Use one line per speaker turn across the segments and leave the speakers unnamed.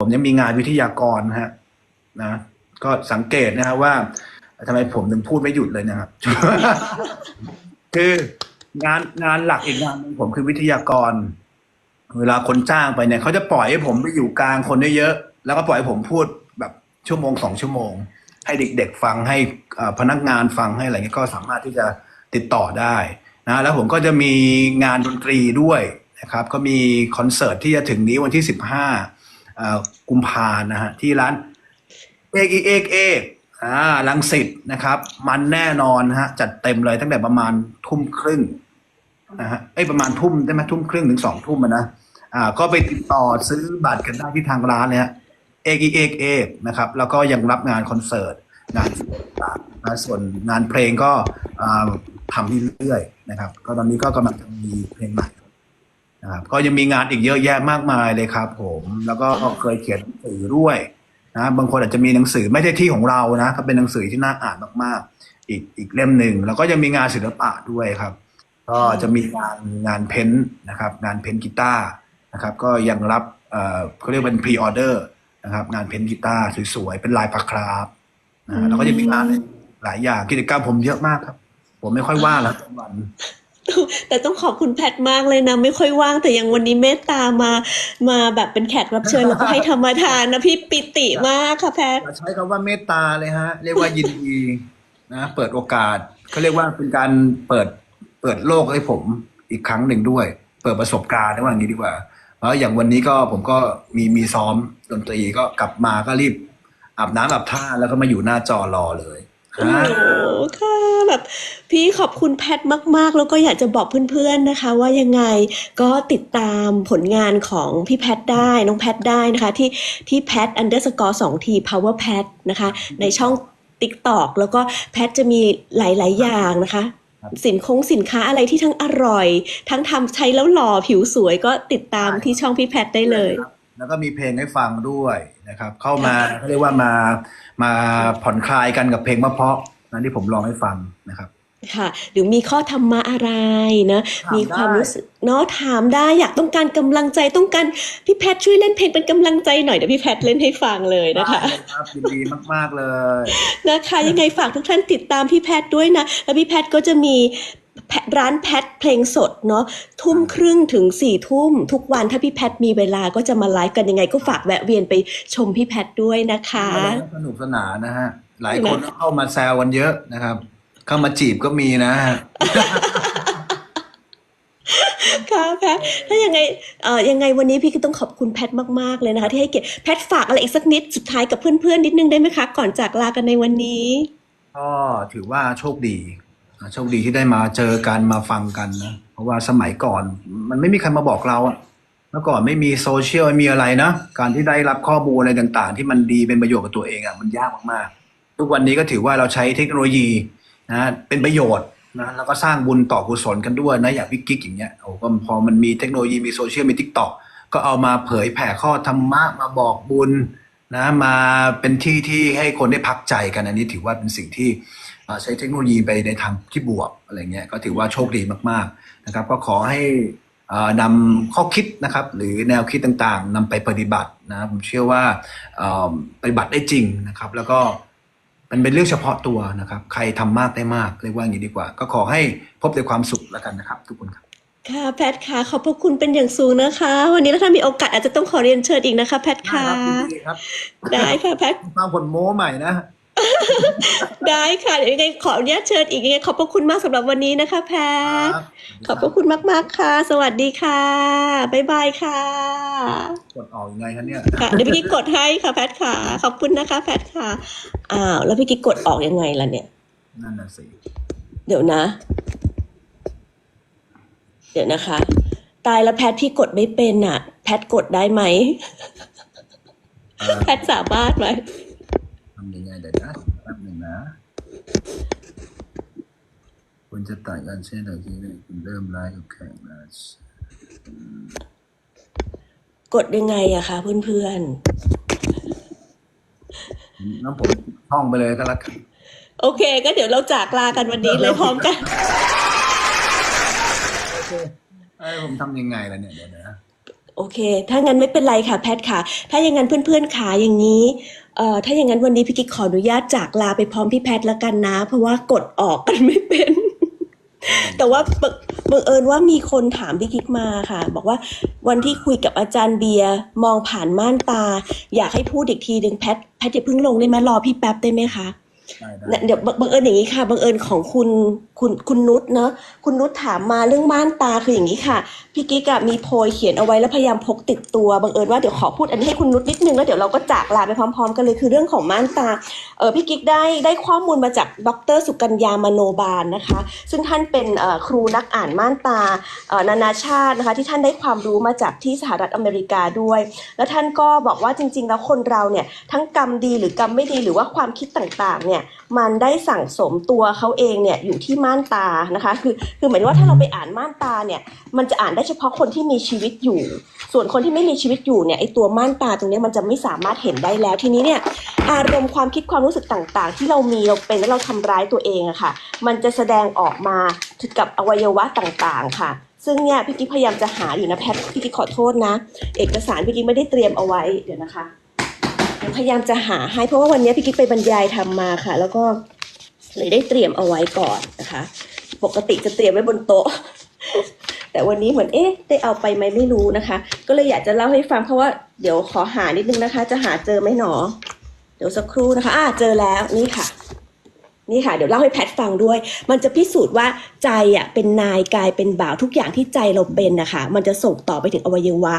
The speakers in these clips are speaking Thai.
ผมยังมีงานวิทยากรนะฮะนะก็สังเกตนะครับว่าทำไมผมถึงพูดไม่หยุดเลยนะครับ คืองานงานหลักอีกงานหนึงผมคือวิทยากร เวลาคนจ้างไปเนี่ยเขาจะปล่อยให้ผมไปอยู่กลางคนเยอะๆแล้วก็ปล่อยให้ผมพูดแบบชั่วโมงสองชั่วโมง ให้เด็กๆฟังให้เอ่อพนักงานฟังให้อะไรเงี้ยก็สามารถที่จะติดต่อได้นะแล้วผมก็จะมีงานดนตรีด้วยนะครับ ก็มีคอนเสิร์ตที่จะถึงนี้วันที่สิบห้า กุมภานะฮะที่ร้านเอกเอกเอกอ่าลังสิตนะครับ มันแน่นอนฮะจัดเต็มเลยตั้งแต่ประมาณทุ่มครึ่งนะฮะเอ้ประมาณทุ่มได้ไหมทุ่มครึ่งถึงสองทุ่มอะนะอ่าก็ไปติดต่อซื้อบัตรกันได้ที่ทางร้านเลยฮะเอกเอกเอกนะครับ แล้วก็ยังรับงานคอนเสิร์ตงานนะส่วนงานเพลงก็อ่าทำเรื่อยๆนะครับ ก็ตอนนี้ก็กำลังจะมีเพลงใหม่ นะครับก็ยังมีงานอีกเยอะแยะมากมายเลยครับ ผมแล้วก็เคยเขียนหนังสือด้วยนะบางคนอาจจะมีหนังสือไม่ใช่ที่ของเรานะก็เป็นหนังสือที่น่าอ่านมากๆ อีกอีกเล่มหนึ่งแล้วก็ยังมีงานศิลปะด้วยครับ ก็จะมีงานงานเพ้นท์นะครับ งานเพ้นท์กีตาร์นะครับ ก็ยังรับเอ่อเขาเรียกเป็นพรีออเดอร์นะครับ งานเพ้นท์กีตาร์สวยๆเป็นลายปากคราฟนะแล้วก็จะมีงานหลายอย่างกิจกรรมผมเยอะมากครับ ผมไม่ค่อยว่างแล้ววัน
แต่ต้องขอบคุณแพทมากเลยนะ ไม่ค่อยว่างแต่ยังวันนี้เมตตามา มาแบบเป็นแขกรับเชิญแล้วก็ให้ธรรมทานนะพี่ปิติมากค่ะแพท
อย่าใช้คำว่าเมตตาเลยฮะ เรียกว่ายินดีนะเปิดโอกาสเขาเรียกว่าเป็นการเปิดเปิดโลกให้ผมอีกครั้งหนึ่งด้วย เปิดประสบการณ์นะว่าอย่างนี้ดีกว่าเพราะอย่างวันนี้ก็ผมก็มีมีซ้อมดนตรีก็กลับมาก็รีบอาบน้ำอาบท่าแล้วก็มาอยู่หน้าจอรอเลย
โอ้โหค่ะแบบพี่ขอบคุณแพทมาก ๆ แล้วก็อยากจะบอกเพื่อนๆนะคะ ว่ายังไงก็ติดตามผลงานของพี่แพทได้น้องแพทได้นะคะ ที่ที่แพท underscore สองที power pad นะคะ ในช่อง TikTok แล้วก็แพทจะมีหลาย ๆ อย่างนะคะสินคงสินค้าอะไรที่ทั้งอร่อย ทั้งทำใช้แล้วหล่อผิวสวยก็ติดตามที่ช่องพี่แพทได้เลย
แล้วก็มีเพลงให้ฟังด้วยนะครับ เข้ามาเขาเรียกว่ามามาผ่อนคลายกันกับเพลงมะเพราะๆนะที่ผมลองให้ฟังนะครับ
ค่ะ หรือมีข้อธรรมะอะไรนะ
ถามได้
มีความรู้สึกเนาะถามได้อยากต้องการกำลังใจต้องการพี่แพทช่วยเล่นเพลงเป็นกำลังใจหน่อยเดี๋ยวพี่แพทเล่นให้ฟังเลยนะคะ
ได้เลยครับยินดีมากๆเลย
นะคะยังไงฝากทุกท่านติดตามพี่แพทย์ด้วยนะแล้วพี่แพทย์ก็จะมีแพท ร้านแพทเพลงสดเนาะทุ่มครึ่งถึงสี่ทุ่ม ทุกวันถ้าพี่แพทย์มีเวลาก็จะมาไลฟ์กันยังไง ก็ฝากแวะเวียนไปชมพี่แพทย์ด้วยนะคะ
สนุกสนานนะฮะ หลายคนเข้ามาแซวกันเยอะนะครับ เข้ามาจีบก็มีนะฮะ
ค่ะแพทย์ถ้ายังไงเอ่อยังไงวันนี้พี่ก็ต้องขอบคุณแพทย์มากๆเลยนะคะ ที่ให้เกียรติแพทย์ฝากอะไรอีกสักนิดสุดท้ายกับเพื่อนๆนิดนึงได้ไหมคะ ก่อนจากลากันในวันนี้
ก็ถือว่าโชคดีนะ โชคดีที่ได้มาเจอกันมาฟังกันนะเพราะว่าสมัยก่อน มันไม่มีใครมาบอกเราอะเมื่อก่อนไม่มีโซเชียลไม่มีอะไรนะการที่ได้รับข้อมูลอะไรต่าง ๆ ที่มันดีเป็นประโยชน์กับตัวเองอะมันยากมากๆทุกวันนี้ก็ถือว่าเราใช้เทคโนโลยีนะเป็นประโยชน์นะแล้วก็สร้างบุญต่อกุศลกันด้วยนะอย่างพี่กิ๊กอย่างเงี้ยโอ้ก็พอมันมีเทคโนโลยีมีโซเชียลมีทิกตอกก็เอามาเผยแผ่ข้อธรรมะมาบอกบุญนะมาเป็นที่ที่ให้คนได้พักใจกันอันนี้ถือว่าเป็นสิ่งที่ ใช้เทคโนโลยีไปในทางที่บวกอะไรเงี้ยก็ถือว่าโชคดีมากๆนะครับ ก็ขอให้เอ่อนำข้อคิดนะครับ หรือแนวคิดต่างๆนำไปปฏิบัตินะผมเชื่อว่าเอ่อปฏิบัติได้จริงนะครับ แล้วก็มันเป็นเรื่องเฉพาะตัวนะครับ ใครทำมากได้มากเรียกว่าอย่างนี้ดีกว่า ก็ขอให้พบแต่ความสุขแล้วกันนะครับ ทุกคนครับ
ค่ะแพทย์ค่ะขอบพระคุณเป็นอย่างสูงนะคะ วันนี้ถ้ามีโอกาสอาจจะต้องขอเรียนเชิญอีกนะคะ แพทย์ค่ะ
ดีครับ
ได้ค่ะแพทย์
ฟังผลโม้ใหม่นะ
ได้ค่ะเดี๋ยวยังไงขออนุญาตเชิญอีกยังไงขอบพระคุณมากสำหรับวันนี้นะคะแพทย์ขอบพระคุณมากๆค่ะ สวัสดีค่ะบ๊ายบายค่ะ
กดออกยังไงคะเนี่ย
ค่ะเดี๋ยวพี่กิ๊กกดให้ค่ะแพทย์ค่ะ ขอบคุณนะคะ แพทย์ค่ะอ้าวแล้วพี่กิ๊กกดออกยังไงล่ะเนี่ย
นั่นน่ะสิ
เดี๋ยวนะ เดี๋ยวนะคะ ตายแล้วแพทย์พี่กดไม่เป็นอะ แพทย์กดได้ไหม
เอ่อ
แพทย์สามารถไหม
ทำยังไงเดี๋ยวนะแป๊บหนึ่งนะคุณจะตัดกันเช่นเดียวที่นี่คุณเริ่มไลฟ์กับแข่งแล้ว
กดยังไงอะคะเพื่อน
น้ำผมท่องไปเลยก็แล้วกัน
ๆโอเค ก็เดี๋ยวเราจากลากันวันนี้เลยพร้อมกัน
โอเคไอ้ยผมทำยังไงล่ะเนี่ยเดี๋ยวนะ
โโอเค ถ้างั้นไม่เป็นไรค่ะแพทค่ะ ถ้าอย่างนั้นเพื่อนๆขาอย่างนี้เอ่อถ้าอย่างนั้นวันนี้พี่กิ๊กขออนุญาตจากลาไปพร้อมพี่แพทแล้วกันนะ เพราะว่ากดออกกันไม่เป็น แต่ว่าบังบังเอิญว่ามีคนถามพี่กิ๊กมาค่ะ บอกว่าวันที่คุยกับอาจารย์เบียร์มองผ่านม่านตา อยากให้พูดอีกทีหนึ่งแพทแพทอย่าเพิ่งลงได้ไหมรอพี่แป๊บได้ไหมคะ
ได้ได้
เดี๋ยวบังเอิญอย่างนี้ค่ะบังเอิญของคุณคุณคุณนุชเนาะคุณนุชถามมาเรื่องม่านตาคืออย่างนี้ค่ะพี่กิ๊กอะมีโพยเขียนเอาไว้แล้วพยายามพกติดตัวบังเอิญว่าเดี๋ยวขอพูดอันนี้ให้คุณนุชนิดนึงแล้วเดี๋ยวเราก็จากลาไปพร้อม ๆ กันเลยคือเรื่องของม่านตาเออพี่กิ๊กได้ได้ข้อมูลมาจากดรสุกัญญามโนบาลนะคะ ซึ่งท่านเป็นครูนักอ่านม่านตานานาชาตินะคะที่ท่านได้ความรู้มาจากที่สหรัฐอเมริกาด้วย แล้วท่านก็บอกว่าจริง ๆ แล้วคนเราเนี่ยทั้งกรรมดีหรือกรรมไม่ดีหรือว่าความคิดต่างๆเนี่ยมันได้สั่งสมตัวเขาเองเนี่ยอยู่ที่ม่านตานะคะ คือคือหมายถึงว่าถ้าเราไปอ่านม่านตาเนี่ยมันจะอ่านได้เฉพาะคนที่มีชีวิตอยู่ ส่วนคนที่ไม่มีชีวิตอยู่เนี่ยไอตัวม่านตาตรงนี้มันจะไม่สามารถเห็นได้แล้วทีนี้เนี่ยอารมณ์ความคิดความรู้สึกต่างๆ ที่เรามีเราเป็นแล้วเราทำร้ายตัวเองอะค่ะ มันจะแสดงออกมาถึงกับอวัยวะต่างๆค่ะซึ่งเนี่ยพี่กิ๊กพยายามจะหาอยู่นะแพทพี่กิ๊กขอโทษนะ เอกสารพี่กิ๊กไม่ได้เตรียมเอาไว้เดี๋ยวนะคะ พยายามจะหาให้เพราะว่าวันนี้พี่กิ๊กไปบรรยายทำมาค่ะ แล้วก็เลยได้เตรียมเอาไว้ก่อนนะคะ ปกติจะเตรียมไว้บนโต๊ะ แต่วันนี้เหมือนเอ๊ะ ได้เอาไปไหมไม่รู้นะคะ ก็เลยอยากจะเล่าให้ฟังเพราะว่าเดี๋ยวขอหานิดนึงนะคะ จะหาเจอไหมหนอ เดี๋ยวสักครู่นะคะ อ่าเจอแล้วนี่ค่ะ นี่ค่ะเดี๋ยวเล่าให้แพทฟังด้วย มันจะพิสูจน์ว่าใจอะเป็นนายกายเป็นบ่าวทุกอย่างที่ใจเราเป็นนะคะมันจะส่งต่อไปถึงอวัยวะ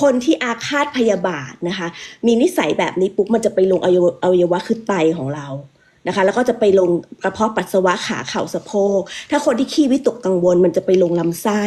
คนที่อาฆาตพยาบาทนะคะ มีนิสัยแบบนี้ปุ๊บมันจะไปลงอวัยวะอวัยวะคือไตของเรา นะคะ แล้วก็จะไปลงกระเพาะปัสสาวะขาเข่าสะโพกถ้าคนที่ขี้วิตกกังวล มันจะไปลงลำไส้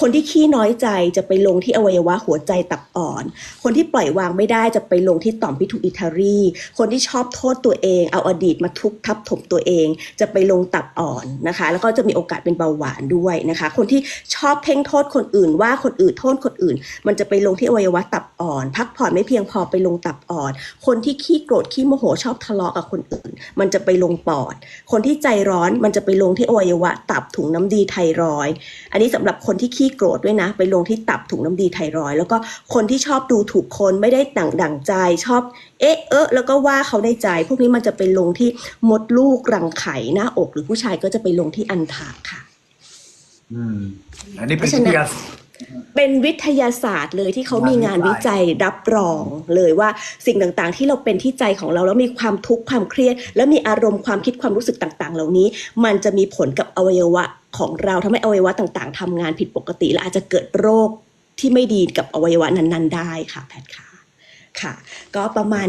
คนที่ขี้น้อยใจจะไปลงที่อวัยวะหัวใจตับอ่อน คนที่ปล่อยวางไม่ได้จะไปลงที่ต่อมพิทุอิทารีคนที่ชอบโทษตัวเอง เอาอดีตมาทุบทับถมตัวเอง จะไปลงตับอ่อนนะคะ แล้วก็จะมีโอกาสเป็นเบาหวานด้วยนะคะ คนที่ชอบเพ่งโทษคนอื่นว่าคนอื่นโทษคนอื่น มันจะไปลงที่อวัยวะตับอ่อน พักผ่อนไม่เพียงพอไปลงตับอ่อน คนที่ขี้โกรธขี้โมโหชอบทะเลาะกับคนอื่น มันจะไปลงปอด คนที่ใจร้อนมันจะไปลงที่อวัยวะ ตับถุงน้ำดีไทรอยด์อันนี้สำหรับคนที่ขี้โกรธด้วยนะ ไปลงที่ตับถุงน้ำดีไทรอยด์แล้วก็คนที่ชอบดูถูกคนไม่ได้ดั่งดั่งใจชอบ เอ๊ะเอะแล้วก็ว่าเขาในใจ พวกนี้มันจะไปลงที่มดลูกรังไข่หน้าอก หรือผู้ชายก็จะไปลงที่อันทากค่ะ
อืม อันนี้เป็น
เพราะฉะ
วิ
นั้น
ทยา
เป็นวิทยาศาสตร์เลยที่เขามีงาน
วิจั
ยรับรองเลยว่าสิ่งต่างๆ ที่เราเป็นที่ใจของเราแล้วมีความทุกข์ความเครียด แล้วมีอารมณ์ความคิดความรู้สึกต่างๆ เหล่านี้ มันจะมีผลกับอวัยวะของเราทำให้อวัยวะต่างๆทำงานผิดปกติ และอาจจะเกิดโรคที่ไม่ดีกับอวัยวะนั้นๆ ได้ค่ะแพทย์ค่ะค่ะ ก็ประมาณ